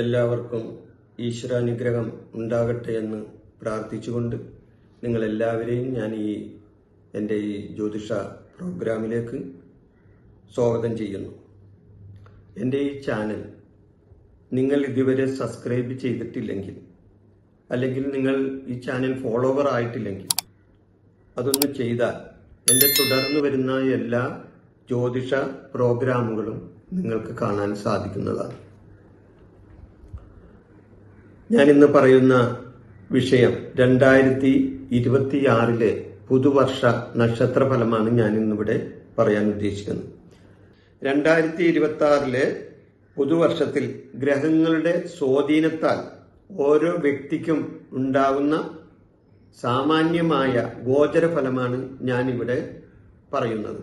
എല്ലാവർക്കും ഈശ്വരാനുഗ്രഹം ഉണ്ടാകട്ടെ എന്ന് പ്രാർത്ഥിച്ചുകൊണ്ട് നിങ്ങളെല്ലാവരെയും ഞാൻ ഈ എന്റെ ഈ ജ്യോതിഷ പ്രോഗ്രാമിലേക്ക് സ്വാഗതം ചെയ്യുന്നു. എന്റെ ഈ ചാനൽ നിങ്ങൾ ഇതുവരെ സബ്സ്ക്രൈബ് ചെയ്തിട്ടില്ലെങ്കിൽ അല്ലെങ്കിൽ നിങ്ങൾ ഈ ചാനൽ ഫോളോവർ ആയിട്ടില്ലെങ്കിൽ അതൊന്ന് ചെയ്താൽ എന്റെ തുടർന്ന് വരുന്ന എല്ലാ ജ്യോതിഷ പ്രോഗ്രാമുകളും നിങ്ങൾക്ക് കാണാൻ സാധിക്കുന്നതാണ്. ഞാൻ ഇന്ന് പറയുന്ന വിഷയം രണ്ടായിരത്തി ഇരുപത്തിയാറിലെ പുതുവർഷ നക്ഷത്ര ഫലമാണ് ഞാൻ ഇന്നിവിടെ പറയാൻ ഉദ്ദേശിക്കുന്നത്. രണ്ടായിരത്തി ഇരുപത്തി ആറിലെ പുതുവർഷത്തിൽ ഗ്രഹങ്ങളുടെ സ്വാധീനത്താൽ ഓരോ വ്യക്തിക്കും ഉണ്ടാകുന്ന സാമാന്യമായ ഗോചര ഫലമാണ് ഞാനിവിടെ പറയുന്നത്.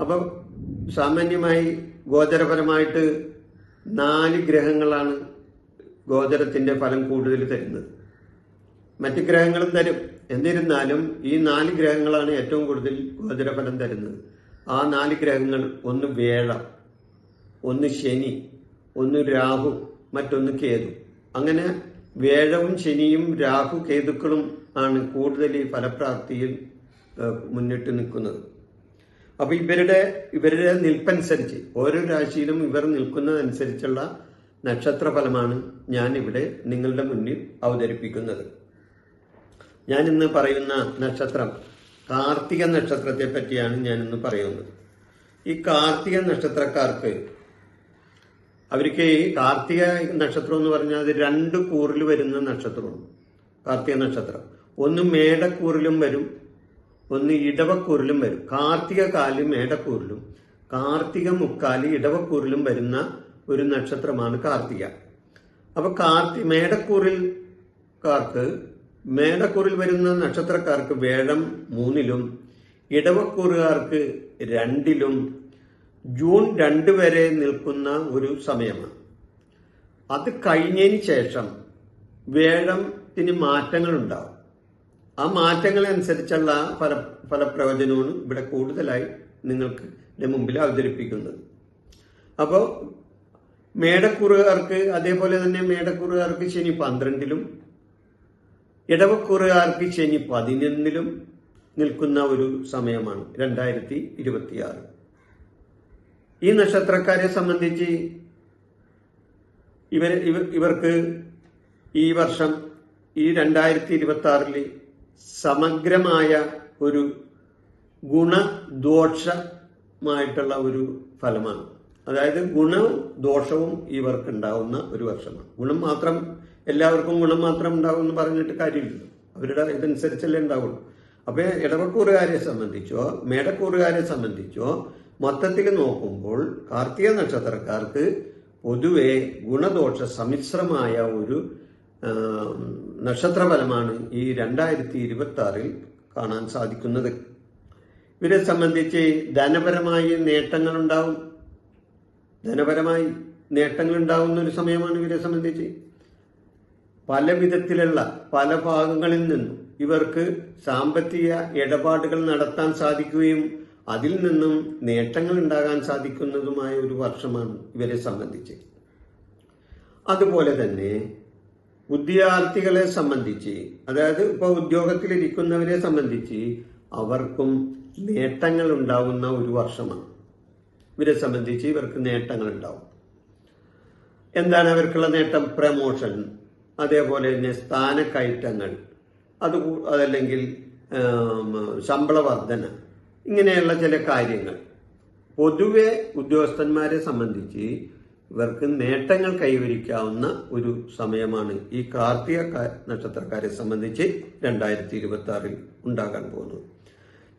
അപ്പം സാമാന്യമായി ഗോചരപരമായിട്ട് നാല് ഗ്രഹങ്ങളാണ് ഗോചരത്തിന്റെ ഫലം കൂടുതൽ തരുന്നത്. മറ്റ് ഗ്രഹങ്ങളും തരും. എന്നിരുന്നാലും ഈ നാല് ഗ്രഹങ്ങളാണ് ഏറ്റവും കൂടുതൽ ഗോചരഫലം തരുന്നത്. ആ നാല് ഗ്രഹങ്ങൾ ഒന്ന് വേഴ ഒന്ന് ശനി ഒന്ന് രാഹു മറ്റൊന്ന് കേതു. അങ്ങനെ വേഴവും ശനിയും രാഹു കേതുക്കളും ആണ് കൂടുതൽ ഈ ഫലപ്രാപ്തിയിൽ മുന്നിട്ട് നിൽക്കുന്നത്. അപ്പൊ ഇവരുടെ ഇവരുടെ നിൽപ്പനുസരിച്ച് ഓരോ രാശിയിലും ഇവർ നിൽക്കുന്നതനുസരിച്ചുള്ള നക്ഷത്ര ഫലമാണ് ഞാൻ ഇവിടെ നിങ്ങളുടെ മുന്നിൽ അവതരിപ്പിക്കുന്നത്. ഞാൻ ഇന്ന് പറയുന്ന നക്ഷത്രം കാർത്തിക നക്ഷത്രത്തെ പറ്റിയാണ് ഞാൻ ഇന്ന് പറയുന്നത്. ഈ കാർത്തിക നക്ഷത്രക്കാർക്ക് അവർക്ക് ഈ കാർത്തിക നക്ഷത്രം എന്ന് പറഞ്ഞാൽ അത് രണ്ട് കൂറിൽ വരുന്ന നക്ഷത്രമാണ്. കാർത്തിക നക്ഷത്രം. ഒന്ന് മേടക്കൂറിലും വരും ഒന്ന് ഇടവക്കൂറിലും വരും. കാർത്തിക കാൽ മേടക്കൂറിലും കാർത്തിക മുക്കാലി ഇടവക്കൂറിലും വരുന്ന ഒരു നക്ഷത്രമാണ് കാർത്തിക. അപ്പൊ കാർത്തി മേടക്കൂറിൽ കാർക്ക് മേടക്കൂറിൽ വരുന്ന നക്ഷത്രക്കാർക്ക് വേഴം മൂന്നിലും ഇടവക്കൂറുകാർക്ക് രണ്ടിലും ജൂൺ രണ്ട് വരെ നിൽക്കുന്ന ഒരു സമയമാണ്. അത് കഴിഞ്ഞതിന് ശേഷം വേഴത്തിന് മാറ്റങ്ങൾ ഉണ്ടാവും. ആ മാറ്റങ്ങളനുസരിച്ചുള്ള ഫല ഫലപ്രവചനമാണ് ഇവിടെ കൂടുതലായി നിങ്ങൾക്ക് മുമ്പിൽ അവതരിപ്പിക്കുന്നത്. അപ്പോൾ മേടക്കുറുകാർക്ക് അതേപോലെ തന്നെ മേടക്കുറുകാർക്ക് ശനി പന്ത്രണ്ടിലും ഇടവക്കുറുകാർക്ക് ശനി പതിനൊന്നിലും നിൽക്കുന്ന ഒരു സമയമാണ് രണ്ടായിരത്തി ഇരുപത്തിയാറ് ഈ നക്ഷത്രക്കാരെ സംബന്ധിച്ച് ഇവർ ഇവർ ഇവർക്ക് ഈ വർഷം ഈ രണ്ടായിരത്തി ഇരുപത്തി ആറിൽ സമഗ്രമായ ഒരു ഗുണദോഷമായിട്ടുള്ള ഒരു ഫലമാണ്. അതായത് ഗുണ ദോഷവും ഇവർക്ക് ഉണ്ടാവുന്ന ഒരു വർഷമാണ്. ഗുണം മാത്രം എല്ലാവർക്കും ഗുണം മാത്രം ഉണ്ടാവും എന്ന് പറഞ്ഞിട്ട് കാര്യമില്ല. അവരുടെ ഇതനുസരിച്ചല്ലേ ഉണ്ടാവുള്ളൂ. അപ്പൊ ഇടവക്കൂറുകാരെ സംബന്ധിച്ചോ മേടക്കൂറുകാരെ സംബന്ധിച്ചോ മൊത്തത്തിൽ നോക്കുമ്പോൾ കാർത്തിക നക്ഷത്രക്കാർക്ക് പൊതുവെ ഗുണദോഷ സമ്മിശ്രമായ ഒരു നക്ഷത്ര നക്ഷത്രഫലമാണ് ഈ രണ്ടായിരത്തി ഇരുപത്തി ആറിൽ കാണാൻ സാധിക്കുന്നത്. ഇവരെ സംബന്ധിച്ച് ധനപരമായി നേട്ടങ്ങൾ ഉണ്ടാവും ധനപരമായി നേട്ടങ്ങൾ ഉണ്ടാകുന്ന ഒരു സമയമാണ് ഇവരെ സംബന്ധിച്ച്. പല വിധത്തിലുള്ള പല ഭാഗങ്ങളിൽ നിന്നും ഇവർക്ക് സാമ്പത്തിക ഇടപാടുകൾ നടത്താൻ സാധിക്കുകയും അതിൽ നിന്നും നേട്ടങ്ങൾ ഉണ്ടാകാൻ സാധിക്കുന്നതുമായ ഒരു വർഷമാണ് ഇവരെ സംബന്ധിച്ച്. അതുപോലെ തന്നെ വിദ്യാർത്ഥികളെ സംബന്ധിച്ച് അതായത് ഇപ്പോൾ ഉദ്യോഗത്തിലിരിക്കുന്നവരെ സംബന്ധിച്ച് അവർക്കും നേട്ടങ്ങൾ ഉണ്ടാകുന്ന ഒരു വർഷമാണ്. ഇവരെ സംബന്ധിച്ച് ഇവർക്ക് നേട്ടങ്ങൾ ഉണ്ടാവും എന്താണ് അവർക്കുള്ള നേട്ടം? പ്രമോഷൻ. അതേപോലെ തന്നെ സ്ഥാനക്കയറ്റങ്ങൾ. അത് അതല്ലെങ്കിൽ ശമ്പളവർദ്ധന ഇങ്ങനെയുള്ള ചില കാര്യങ്ങൾ. പൊതുവെ ഉദ്യോഗസ്ഥന്മാരെ സംബന്ധിച്ച് ഇവർക്ക് നേട്ടങ്ങൾ കൈവരിക്കാവുന്ന ഒരു സമയമാണ് ഈ കാർത്തിക നക്ഷത്രക്കാരെ സംബന്ധിച്ച് രണ്ടായിരത്തി ഇരുപത്തി ആറിൽ ഉണ്ടാകാൻ പോകുന്നത്.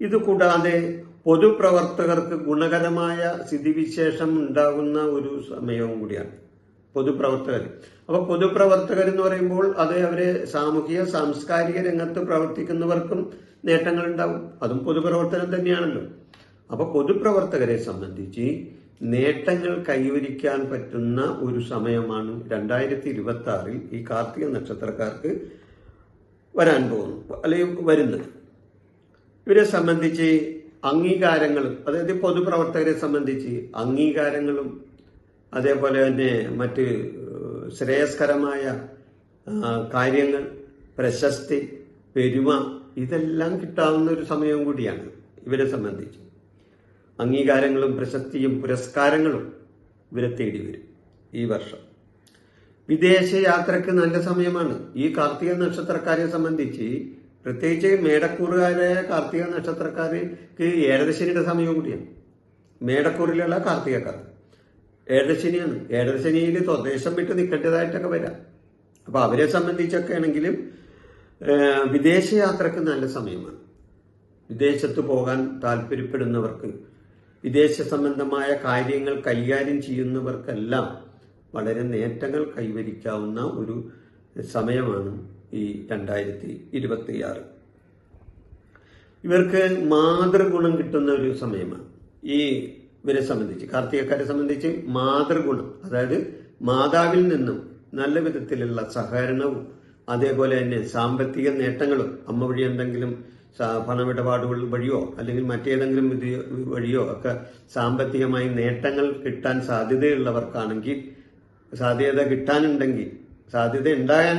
ഇത് കൂടാതെ പൊതുപ്രവർത്തകർക്ക് ഗുണകരമായ സ്ഥിതിവിശേഷം ഉണ്ടാകുന്ന ഒരു സമയവും കൂടിയാണ്. പൊതുപ്രവർത്തകർ. അപ്പോൾ പൊതുപ്രവർത്തകർ എന്ന് പറയുമ്പോൾ അത് അവരെ സാമൂഹിക സാംസ്കാരിക രംഗത്ത് പ്രവർത്തിക്കുന്നവർക്കും നേട്ടങ്ങൾ ഉണ്ടാവും അതും പൊതുപ്രവർത്തനം തന്നെയാണല്ലോ. അപ്പോൾ പൊതുപ്രവർത്തകരെ സംബന്ധിച്ച് നേട്ടങ്ങൾ കൈവരിക്കാൻ പറ്റുന്ന ഒരു സമയമാണ് രണ്ടായിരത്തി ഇരുപത്തി ആറിൽ ഈ കാർത്തിക നക്ഷത്രക്കാർക്ക് വരാൻ പോകുന്നു അല്ലെങ്കിൽ വരുന്നത്. ഇവരെ സംബന്ധിച്ച് അംഗീകാരങ്ങളും അതായത് പൊതുപ്രവർത്തകരെ സംബന്ധിച്ച് അംഗീകാരങ്ങളും അതേപോലെ തന്നെ മറ്റ് ശ്രേയസ്കരമായ കാര്യങ്ങൾ പ്രശസ്തി പെരുമ ഇതെല്ലാം കിട്ടാവുന്ന ഒരു സമയവും കൂടിയാണ് ഇവരെ സംബന്ധിച്ച്. അംഗീകാരങ്ങളും പ്രശസ്തിയും പുരസ്കാരങ്ങളും ഇവരെ തേടി വരും ഈ വർഷം. വിദേശ യാത്രയ്ക്ക് നല്ല സമയമാണ്. ഈ കാർത്തിക നക്ഷത്രക്കാരെ സംബന്ധിച്ച് പ്രത്യേകിച്ച് മേടക്കൂറുകാരായ കാർത്തിക നക്ഷത്രക്കാർക്ക് ഏഴരശനിയുടെ സമയവും കൂടിയാണ് മേടക്കൂറിലുള്ള കാർത്തികക്കാർ ഏഴരശനിയാണ് ഏഴരശനിയിൽ സ്വദേശം വിട്ട് നിൽക്കേണ്ടതായിട്ടൊക്കെ വരാം. അപ്പോൾ അവരെ സംബന്ധിച്ചൊക്കെ ആണെങ്കിലും വിദേശയാത്രക്ക് നല്ല സമയമാണ്. വിദേശത്ത് പോകാൻ താല്പര്യപ്പെടുന്നവർക്ക് വിദേശ സംബന്ധമായ കാര്യങ്ങൾ കൈകാര്യം ചെയ്യുന്നവർക്കെല്ലാം വളരെ നേട്ടങ്ങൾ കൈവരിക്കാവുന്ന ഒരു സമയമാണ്. ഈ രണ്ടായിരത്തി ഇരുപത്തിയാറ് ഇവർക്ക് മാതൃഗുണം കിട്ടുന്ന ഒരു സമയമാണ്. ഈ ഇവരെ സംബന്ധിച്ച് കാർത്തികക്കാരെ സംബന്ധിച്ച് മാതൃഗുണം അതായത് മാതാവിൽ നിന്നും നല്ല വിധത്തിലുള്ള സഹകരണവും അതേപോലെ തന്നെ സാമ്പത്തിക നേട്ടങ്ങളും അമ്മ വഴി എന്തെങ്കിലും പണമിടപാടുകൾ വഴിയോ അല്ലെങ്കിൽ മറ്റേതെങ്കിലും വഴിയോ ഒക്കെ സാമ്പത്തികമായി നേട്ടങ്ങൾ കിട്ടാൻ സാധ്യതയുള്ളവർക്കാണെങ്കിൽ സാധ്യത കിട്ടാനുണ്ടെങ്കിൽ സാധ്യത ഉണ്ടാകാൻ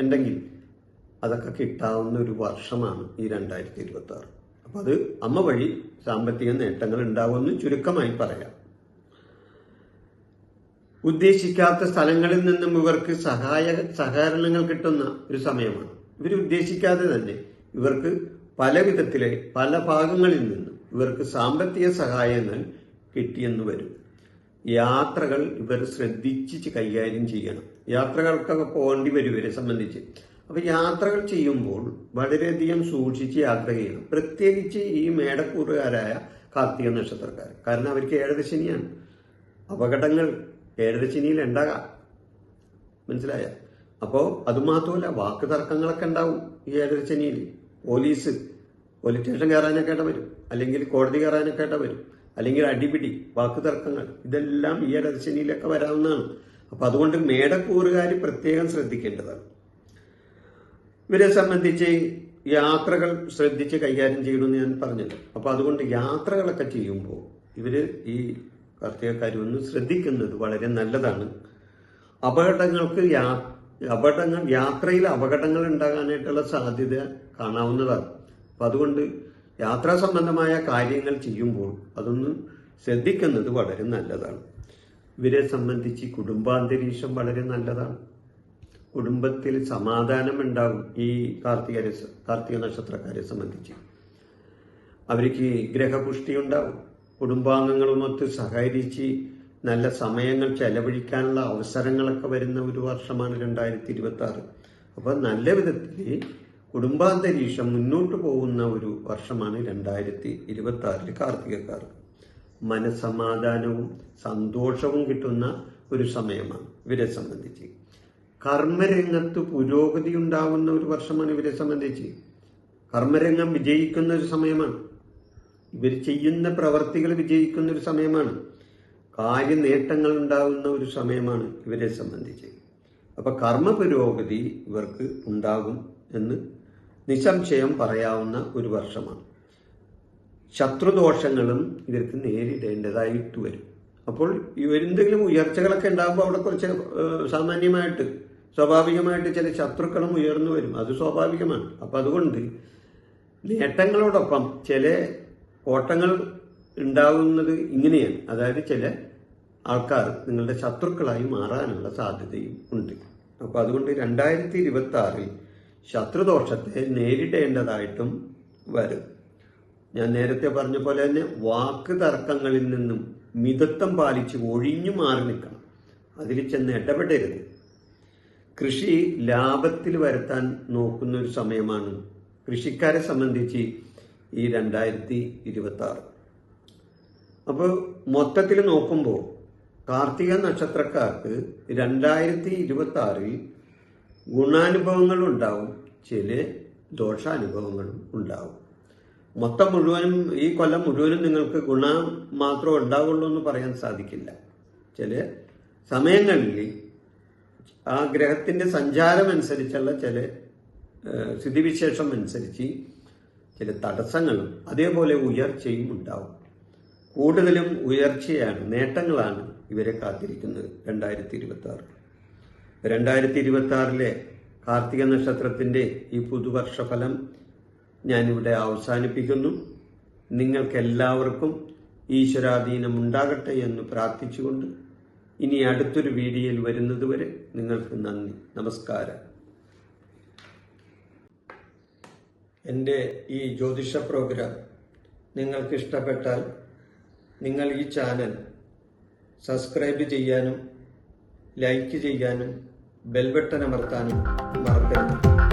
ഉണ്ടെങ്കിൽ അതൊക്കെ കിട്ടാവുന്ന ഒരു വർഷമാണ് ഈ രണ്ടായിരത്തി ഇരുപത്തി ആറ് അപ്പൊ അത് അമ്മ വഴി സാമ്പത്തിക നേട്ടങ്ങൾ ഉണ്ടാവുമെന്ന് ചുരുക്കമായി പറയാം. ഉദ്ദേശിക്കാത്ത സ്ഥലങ്ങളിൽ നിന്നും ഇവർക്ക് സഹായ സഹകരണങ്ങൾ കിട്ടുന്ന ഒരു സമയമാണ്. ഇവർ ഉദ്ദേശിക്കാതെ തന്നെ ഇവർക്ക് പല വിധത്തിലെ പല ഭാഗങ്ങളിൽ നിന്നും ഇവർക്ക് സാമ്പത്തിക സഹായങ്ങൾ കിട്ടിയെന്ന് വരും. യാത്രകൾ ഇവർ ശ്രദ്ധിച്ച് കൈകാര്യം ചെയ്യണം. യാത്രകൾക്കൊക്കെ പോകേണ്ടി വരും ഇവരെ സംബന്ധിച്ച്. അപ്പൊ യാത്രകൾ ചെയ്യുമ്പോൾ വളരെയധികം സൂക്ഷിച്ച് യാത്ര ചെയ്യണം. പ്രത്യേകിച്ച് ഈ മേടക്കൂറുകാരായ കാർത്തിക നക്ഷത്രക്കാർ. കാരണം അവർക്ക് ഏഴരശനിയാണ് അപകടങ്ങൾ ഏഴരശനിയിൽ ഉണ്ടാകാം. മനസ്സിലായ? അപ്പോൾ അതുമാത്രമല്ല വാക്ക് തർക്കങ്ങളൊക്കെ ഉണ്ടാവും ഈ ഏഴരശനിയിൽ പോലീസ് പോലീസ് സ്റ്റേഷൻ കയറാനൊക്കെ ഇട വരും. അല്ലെങ്കിൽ കോടതി കയറാനൊക്കെ ഇട വരും. അല്ലെങ്കിൽ അടിപിടി വാക്ക് തർക്കങ്ങൾ. ഇതെല്ലാം ഈ ഏഴരശനിയിലൊക്കെ വരാവുന്നതാണ്. അപ്പോൾ അതുകൊണ്ട് മേടക്കൂറുകാർ പ്രത്യേകം ശ്രദ്ധിക്കേണ്ടതാണ്. ഇവരെ സംബന്ധിച്ച് യാത്രകൾ ശ്രദ്ധിച്ച് കൈകാര്യം ചെയ്യണമെന്ന് ഞാൻ പറഞ്ഞത് അപ്പൊ അതുകൊണ്ട് യാത്രകളൊക്കെ ചെയ്യുമ്പോൾ ഇവർ ഈ കാർത്തികക്കാർ ഒന്ന് ശ്രദ്ധിക്കുന്നത് വളരെ നല്ലതാണ്. അപകടങ്ങൾക്ക് യാ അപകടങ്ങൾ യാത്രയിൽ അപകടങ്ങൾ ഉണ്ടാകാനായിട്ടുള്ള സാധ്യത കാണാവുന്നതാണ്. അപ്പൊ അതുകൊണ്ട് യാത്രാ സംബന്ധമായ കാര്യങ്ങൾ ചെയ്യുമ്പോൾ അതൊന്ന് ശ്രദ്ധിക്കുന്നത് വളരെ നല്ലതാണ്. ഇവരെ സംബന്ധിച്ച് കുടുംബാന്തരീക്ഷം വളരെ നല്ലതാണ്. കുടുംബത്തിൽ സമാധാനം ഉണ്ടാകും ഈ കാർത്തിക കാർത്തിക നക്ഷത്രക്കാരെ സംബന്ധിച്ച്. അവർക്ക് ഗ്രഹപുഷ്ടി ഉണ്ടാവും കുടുംബാംഗങ്ങളുമൊത്ത് സഹകരിച്ച് നല്ല സമയങ്ങൾ ചെലവഴിക്കാനുള്ള അവസരങ്ങളൊക്കെ വരുന്ന ഒരു വർഷമാണ് രണ്ടായിരത്തി ഇരുപത്തി ആറ് അപ്പൊ നല്ല വിധത്തിൽ കുടുംബാന്തരീക്ഷം മുന്നോട്ട് പോകുന്ന ഒരു വർഷമാണ് രണ്ടായിരത്തി ഇരുപത്തി ആറിൽ കാർത്തികക്കാർ. മനസമാധാനവും സന്തോഷവും കിട്ടുന്ന ഒരു സമയമാണ് ഇവരെ സംബന്ധിച്ച്. കർമ്മരംഗത്ത് പുരോഗതി ഉണ്ടാവുന്ന ഒരു വർഷമാണ് ഇവരെ സംബന്ധിച്ച്. കർമ്മരംഗം വിജയിക്കുന്ന ഒരു സമയമാണ്. ഇവർ ചെയ്യുന്ന പ്രവർത്തികൾ വിജയിക്കുന്ന ഒരു സമയമാണ്. കാര്യനേട്ടങ്ങൾ ഉണ്ടാകുന്ന ഒരു സമയമാണ് ഇവരെ സംബന്ധിച്ച്. അപ്പൊ കർമ്മ പുരോഗതി ഇവർക്ക് ഉണ്ടാകും എന്ന് നിസ്സംശയം പറയാവുന്ന ഒരു വർഷമാണ്. ശത്രുദോഷങ്ങളും ഇവർക്ക് നേരിടേണ്ടതായിട്ട് വരും. അപ്പോൾ ഇവരെന്തെങ്കിലും ഉയർച്ചകളൊക്കെ ഉണ്ടാകുമ്പോൾ അവിടെ കുറച്ച് സാമാന്യമായിട്ട് സ്വാഭാവികമായിട്ട് ചില ശത്രുക്കളും ഉയർന്നു വരും. അത് സ്വാഭാവികമാണ്. അപ്പൊ അതുകൊണ്ട് നേട്ടങ്ങളോടൊപ്പം ചില ഓട്ടങ്ങൾ ഉണ്ടാവുന്നത് ഇങ്ങനെയാണ്. അതായത് ചില ആൾക്കാർ നിങ്ങളുടെ ശത്രുക്കളായി മാറാനുള്ള സാധ്യതയും ഉണ്ട്. അപ്പൊ അതുകൊണ്ട് രണ്ടായിരത്തി ഇരുപത്തി ആറിൽ ശത്രുദോഷത്തെ നേരിടേണ്ടതായിട്ടും വരും. ഞാൻ നേരത്തെ പറഞ്ഞ പോലെ തന്നെ വാക്ക് തർക്കങ്ങളിൽ നിന്നും മിതത്വം പാലിച്ച് ഒഴിഞ്ഞു മാറി നിൽക്കണം. അതിൽ ചെന്ന് ഇടപെടരുത്. കൃഷി ലാഭത്തിൽ വരുത്താൻ നോക്കുന്ന ഒരു സമയമാണ്. കൃഷിക്കാരെ സംബന്ധിച്ച് ഈ രണ്ടായിരത്തി ഇരുപത്തി ആറ് അപ്പോൾ മൊത്തത്തിൽ നോക്കുമ്പോൾ കാർത്തിക നക്ഷത്രക്കാർക്ക് രണ്ടായിരത്തി ഇരുപത്തി ആറിൽ ഗുണാനുഭവങ്ങൾ ഉണ്ടാവും ചില ദോഷാനുഭവങ്ങളും ഉണ്ടാവും. മൊത്തം മുഴുവനും ഈ കൊല്ലം മുഴുവനും നിങ്ങൾക്ക് ഗുണം മാത്രമേ ഉണ്ടാവുള്ളൂ എന്ന് പറയാൻ സാധിക്കില്ല. ചില സമയങ്ങളിൽ ആ ഗ്രഹത്തിന്റെ സഞ്ചാരം അനുസരിച്ചുള്ള ചില സ്ഥിതിവിശേഷം അനുസരിച്ച് ചില തടസ്സങ്ങളും അതേപോലെ ഉയർച്ചയും ഉണ്ടാവും. കൂടുതലും ഉയർച്ചയാണ് നേട്ടങ്ങളാണ് ഇവരെ കാത്തിരിക്കുന്നത് രണ്ടായിരത്തി ഇരുപത്തി ആറ് രണ്ടായിരത്തി ഇരുപത്തി ആറിലെ കാർത്തിക നക്ഷത്രത്തിന്റെ ഈ പുതുവർഷ ഫലം ഞാനിവിടെ അവസാനിപ്പിക്കുന്നു. നിങ്ങൾക്കെല്ലാവർക്കും ഈശ്വരാധീനം ഉണ്ടാകട്ടെ എന്ന് പ്രാർത്ഥിച്ചുകൊണ്ട് ഇനി അടുത്തൊരു വീഡിയോയിൽ വരുന്നതുവരെ നിങ്ങൾക്ക് നന്ദി. നമസ്കാരം. എന്റെ ഈ ജ്യോതിഷ പ്രോഗ്രാം നിങ്ങൾക്ക് ഇഷ്ടപ്പെട്ടാൽ നിങ്ങൾ ഈ ചാനൽ സബ്സ്ക്രൈബ് ചെയ്യാനും ലൈക്ക് ചെയ്യാനും ബെൽ ബട്ടൺ അമർത്താനും മറക്കരുത്.